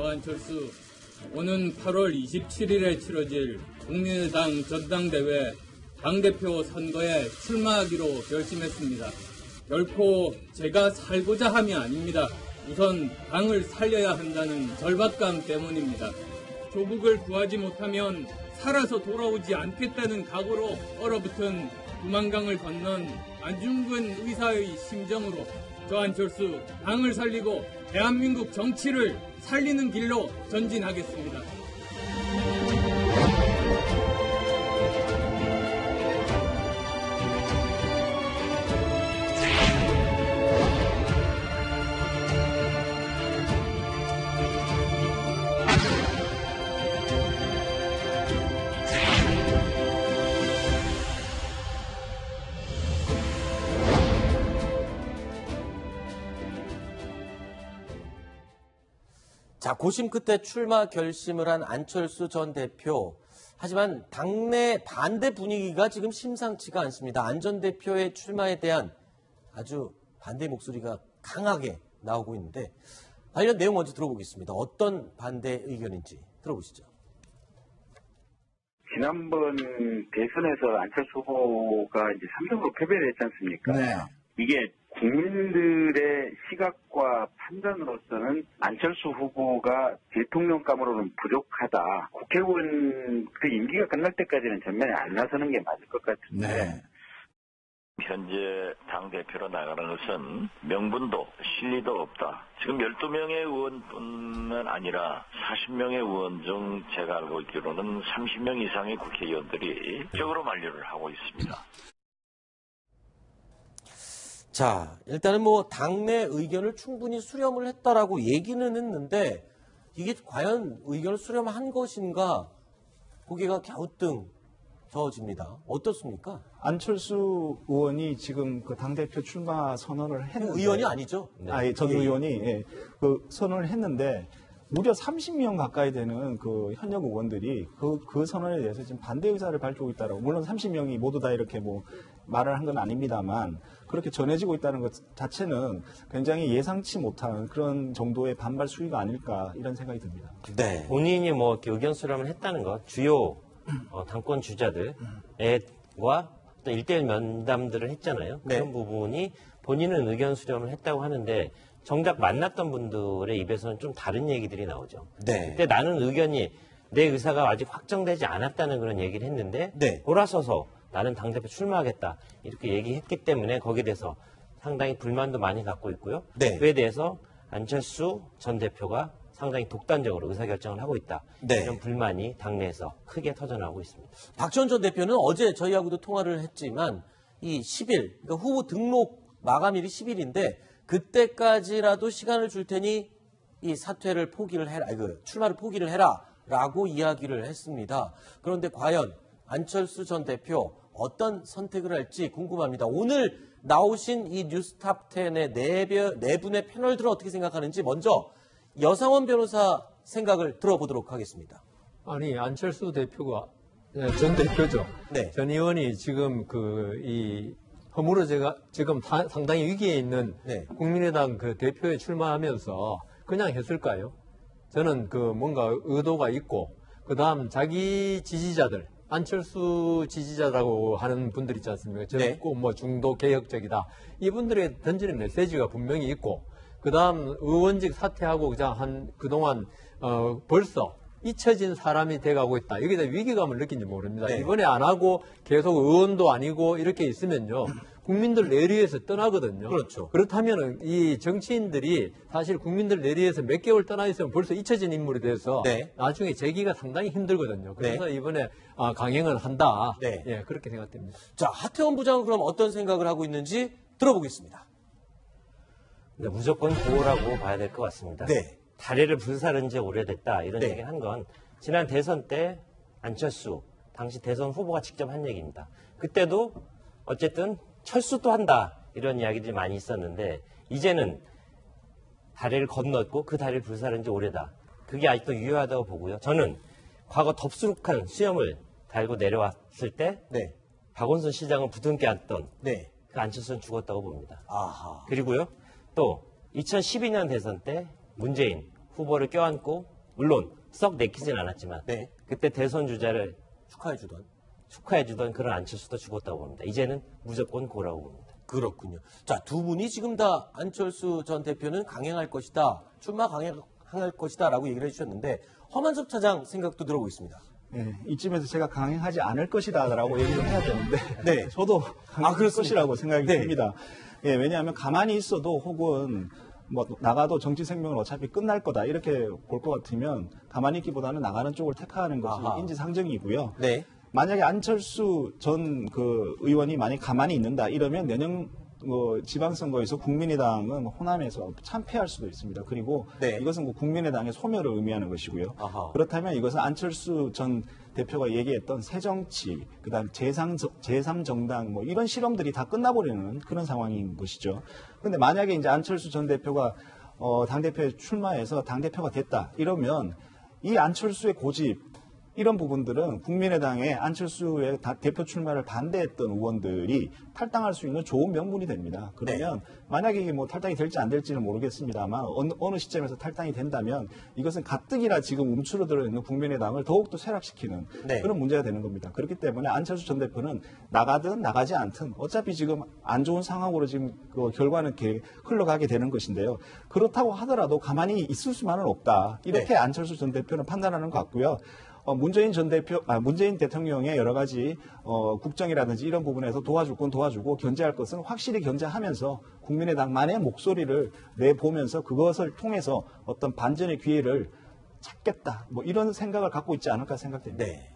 저 안철수 오는 8월 27일에 치러질 국민의당 전당대회 당대표 선거에 출마하기로 결심했습니다. 결코 제가 살고자 함이 아닙니다. 우선 당을 살려야 한다는 절박감 때문입니다. 조국을 구하지 못하면 살아서 돌아오지 않겠다는 각오로 얼어붙은 두만강을 건넌 안중근 의사의 심정으로 저 안철수 당을 살리고 대한민국 정치를 살리는 길로 전진하겠습니다. 자, 고심 끝에 출마 결심을 한 안철수 전 대표. 하지만 당내 반대 분위기가 지금 심상치가 않습니다. 안 전 대표의 출마에 대한 아주 반대 목소리가 강하게 나오고 있는데 관련 내용 먼저 들어보겠습니다. 어떤 반대 의견인지 들어보시죠. 지난번 대선에서 안철수 후보가 이제 3등으로 패배를 했지 않습니까? 네. 이게 국민들의 시각과 판단으로서는 안철수 후보가 대통령감으로는 부족하다. 국회의원 그 임기가 끝날 때까지는 전면에 안 나서는 게 맞을 것 같은데 네. 현재 당대표로 나가는 것은 명분도 실리도 없다. 지금 12명의 의원뿐만 아니라 40명의 의원 중 제가 알고 있기로는 30명 이상의 국회의원들이 적으로 만류를 하고 있습니다. 자, 일단은 뭐 당내 의견을 충분히 수렴을 했다라고 얘기는 했는데 이게 과연 의견을 수렴한 것인가 고개가 갸우뚱져집니다. 어떻습니까? 안철수 의원이 지금 그 당대표 출마 선언을 했는데 의원이 아니죠? 네. 아니, 전 예, 예. 의원이 예, 그 선언을 했는데 무려 30명 가까이 되는 그 현역 의원들이 그, 그 선언에 대해서 지금 반대 의사를 밝히고 있다라고 물론 30명이 모두 다 이렇게 뭐 말을 한 건 아닙니다만 그렇게 전해지고 있다는 것 자체는 굉장히 예상치 못한 그런 정도의 반발 수위가 아닐까 이런 생각이 듭니다. 네. 본인이 뭐 이렇게 의견 수렴을 했다는 것, 주요 어, 당권 주자들과 또 일대일 면담들을 했잖아요. 네. 그런 부분이 본인은 의견 수렴을 했다고 하는데 정작 만났던 분들의 입에서는 좀 다른 얘기들이 나오죠. 네. 그때 나는 의견이 내 의사가 아직 확정되지 않았다는 그런 얘기를 했는데 네. 돌아서서 나는 당대표 출마하겠다 이렇게 얘기했기 때문에 거기에 대해서 상당히 불만도 많이 갖고 있고요. 네. 그에 대해서 안철수 전 대표가 상당히 독단적으로 의사결정을 하고 있다. 네. 이런 불만이 당내에서 크게 터져나오고 있습니다. 박지원 전 대표는 어제 저희하고도 통화를 했지만 이 10일, 그러니까 후보 등록 마감일이 10일인데 그때까지라도 시간을 줄 테니 이 사퇴를 포기를 해라, 그 출마를 포기를 해라 라고 이야기를 했습니다. 그런데 과연 안철수 전 대표 어떤 선택을 할지 궁금합니다. 오늘 나오신 이 뉴스탑10의 네, 별- 네 분의 패널들은 어떻게 생각하는지 먼저 여상원 변호사 생각을 들어보도록 하겠습니다. 아니 안철수 대표가 예, 전 대표죠. 네. 전 의원이 지금 그 이 허물어져가 지금 다- 상당히 위기에 있는 네. 국민의당 그 대표에 출마하면서 그냥 했을까요? 저는 그 뭔가 의도가 있고 그 다음 자기 지지자들 안철수 지지자라고 하는 분들 있지 않습니까? 네. 젊고 뭐 중도 개혁적이다. 이분들의 던지는 메시지가 분명히 있고 그 다음 의원직 사퇴하고 그냥 한 그동안 어 벌써 잊혀진 사람이 돼가고 있다. 여기다 위기감을 느낀지 모릅니다. 네. 이번에 안 하고 계속 의원도 아니고 이렇게 있으면요. 국민들 내리에서 떠나거든요. 그렇죠. 그렇다면은 이 정치인들이 사실 국민들 내리에서 몇 개월 떠나 있으면 벌써 잊혀진 인물이 돼서 네. 나중에 재기가 상당히 힘들거든요. 그래서 이번에 아, 강행을 한다. 네. 예, 그렇게 생각됩니다. 자, 하태원 부장은 그럼 어떤 생각을 하고 있는지 들어보겠습니다. 근데 무조건 보호라고 봐야 될 것 같습니다. 네. 다리를 불사른 지 오래됐다 이런 네. 얘기를 한건 지난 대선 때 안철수 당시 대선 후보가 직접 한 얘기입니다. 그때도 어쨌든 철수도 한다 이런 이야기들이 많이 있었는데 이제는 다리를 건넜고 그 다리를 불사른 지 오래다. 그게 아직도 유효하다고 보고요. 저는 과거 덥수룩한 수염을 달고 내려왔을 때 네. 박원순 시장을 부둥켜 안던 네. 그 안철수는 죽었다고 봅니다. 아하. 그리고요, 또 2012년 대선 때 문재인 후보를 껴안고 물론 썩 내키진 않았지만 네. 그때 대선 주자를 축하해주던. 축하해주던 그런 안철수도 죽었다고 봅니다. 이제는 무조건 고라고 봅니다. 그렇군요. 자, 두 분이 지금 다 안철수 전 대표는 강행할 것이다. 출마 강행할 것이다 라고 얘기를 해주셨는데 허만섭 차장 생각도 들어보겠습니다. 예, 이쯤에서 제가 강행하지 않을 것이다 라고 얘기를 해야 되는데 네. 저도 강행할 그렇습니까? 것이라고 생각이 네. 듭니다. 예, 왜냐하면 가만히 있어도 혹은 뭐 나가도 정치 생명은 어차피 끝날 거다 이렇게 볼 것 같으면 가만히 있기보다는 나가는 쪽을 택하는 것이 아하. 인지상정이고요. 네. 만약에 안철수 전 그 의원이 만약 가만히 있는다 이러면 내년 뭐 지방선거에서 국민의당은 호남에서 참패할 수도 있습니다. 그리고 네. 이것은 뭐 국민의당의 소멸을 의미하는 것이고요. 아하. 그렇다면 이것은 안철수 전 대표가 얘기했던 새정치, 그 다음 재상 제3정당 뭐 이런 실험들이 다 끝나버리는 그런 상황인 것이죠. 그런데 만약에 이제 안철수 전 대표가 어, 당 대표에 출마해서 당 대표가 됐다 이러면 이 안철수의 고집 이런 부분들은 국민의당의 안철수의 다- 대표 출마를 반대했던 의원들이 탈당할 수 있는 좋은 명분이 됩니다. 그러면 만약에 이게 뭐 탈당이 될지 안 될지는 모르겠습니다만 어느, 어느 시점에서 탈당이 된다면 이것은 가뜩이나 지금 움츠러들어 있는 국민의당을 더욱더 쇠락시키는 네. 그런 문제가 되는 겁니다. 그렇기 때문에 안철수 전 대표는 나가든 나가지 않든 어차피 지금 안 좋은 상황으로 지금 그 결과는 이렇게 흘러가게 되는 것인데요. 그렇다고 하더라도 가만히 있을 수만은 없다. 이렇게 안철수 전 대표는 판단하는 것 같고요. 어, 문재인 전 대표, 아, 문재인 대통령의 여러 가지 어, 국정이라든지 이런 부분에서 도와줄 건 도와주고 견제할 것은 확실히 견제하면서 국민의당만의 목소리를 내보면서 그것을 통해서 어떤 반전의 기회를 찾겠다. 뭐 이런 생각을 갖고 있지 않을까 생각됩니다. 네.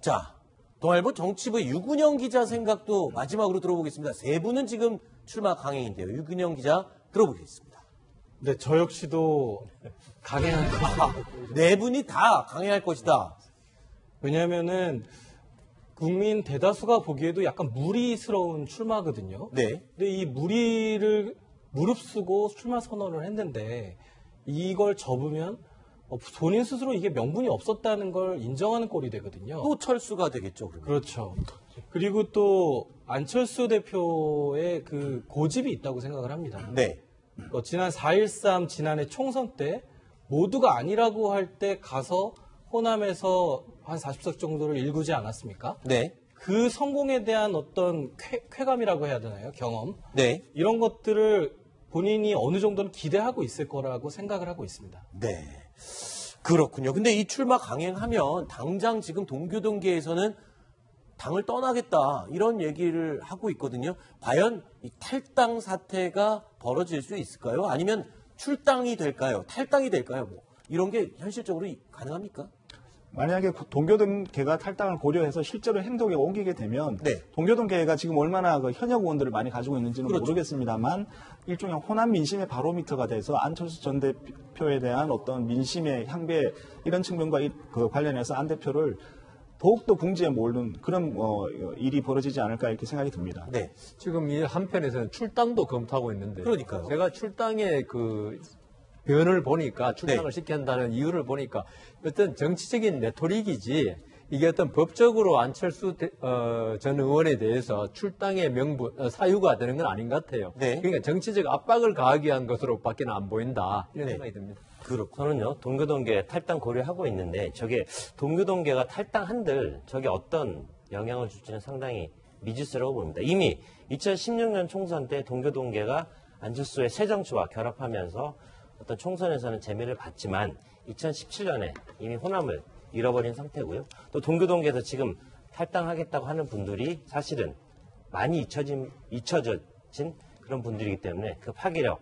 자, 동아일보 정치부 유근영 기자 생각도 마지막으로 들어보겠습니다. 세 분은 지금 출마 강행인데요. 유근영 기자 들어보겠습니다. 네, 저 역시도 강행할 거. 네 분이 다 강행할 것이다. 왜냐면은 국민 대다수가 보기에도 약간 무리스러운 출마거든요. 네. 근데 이 무리를 무릅쓰고 출마 선언을 했는데 이걸 접으면 어, 본인 스스로 이게 명분이 없었다는 걸 인정하는 꼴이 되거든요. 또 철수가 되겠죠, 그러면. 그렇죠. 그리고 또 안철수 대표의 그 고집이 있다고 생각을 합니다. 네. 어, 지난 4.13 지난해 총선 때 모두가 아니라고 할 때 가서 호남에서 한 40석 정도를 일구지 않았습니까? 네. 그 성공에 대한 어떤 쾌, 쾌감이라고 해야 되나요? 경험. 네. 이런 것들을 본인이 어느 정도는 기대하고 있을 거라고 생각을 하고 있습니다. 네. 그렇군요. 근데 이 출마 강행하면 당장 지금 동교동계에서는 당을 떠나겠다 이런 얘기를 하고 있거든요. 과연 이 탈당 사태가 벌어질 수 있을까요? 아니면 출당이 될까요? 탈당이 될까요? 뭐 이런 게 현실적으로 가능합니까? 만약에 구- 동교동계가 탈당을 고려해서 실제로 행동에 옮기게 되면 네. 동교동계가 지금 얼마나 그 현역 의원들을 많이 가지고 있는지는 그렇죠. 모르겠습니다만 일종의 호남 민심의 바로미터가 돼서 안철수 전 대표에 대한 어떤 민심의 향배 이런 측면과 이- 그 관련해서 안 대표를 더욱더 궁지에 몰는 그런 어, 일이 벌어지지 않을까 이렇게 생각이 듭니다. 네. 지금 이 한편에서는 출당도 검토하고 있는데. 그러니까요. 제가 출당의 그 변을 보니까 출당을 네. 시켜야 한다는 이유를 보니까 어떤 정치적인 레토릭이지 이게 어떤 법적으로 안철수 대- 어, 전 의원에 대해서 출당의 명분, 어, 사유가 되는 건 아닌 것 같아요. 네. 그러니까 정치적 압박을 가하기 위한 것으로밖에 안 보인다. 이런 네. 생각이 듭니다. 그렇고. 저는요 동교동계 탈당 고려하고 있는데 저게 동교동계가 탈당한들 저게 어떤 영향을 줄지는 상당히 미지수라고 봅니다. 이미 2016년 총선 때 동교동계가 안철수의 새정치와 결합하면서 어떤 총선에서는 재미를 봤지만 2017년에 이미 호남을 잃어버린 상태고요. 또 동교동계에서 지금 탈당하겠다고 하는 분들이 사실은 많이 잊혀진, 잊혀진 그런 분들이기 때문에 그 파괴력,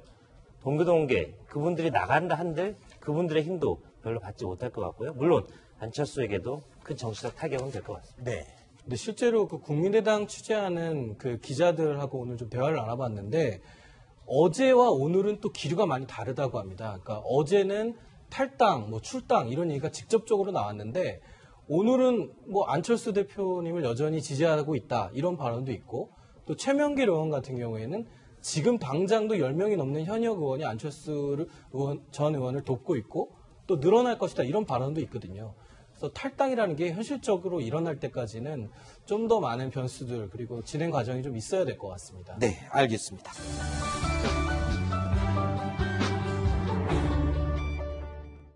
동교동계 그분들이 나간다 한들 그분들의 힘도 별로 받지 못할 것 같고요. 물론 안철수에게도 큰 정치적 타격은 될 것 같습니다. 네. 근데 실제로 그 국민의당 취재하는 그 기자들하고 오늘 좀 대화를 나눠봤는데 어제와 오늘은 또 기류가 많이 다르다고 합니다. 그러니까 어제는 탈당, 뭐 출당 이런 얘기가 직접적으로 나왔는데 오늘은 뭐 안철수 대표님을 여전히 지지하고 있다 이런 발언도 있고 또 최명길 의원 같은 경우에는 지금 당장도 10명이 넘는 현역 의원이 안철수 의원, 전 의원을 돕고 있고 또 늘어날 것이다 이런 발언도 있거든요. 그래서 탈당이라는 게 현실적으로 일어날 때까지는 좀 더 많은 변수들 그리고 진행 과정이 좀 있어야 될 것 같습니다. 네, 알겠습니다.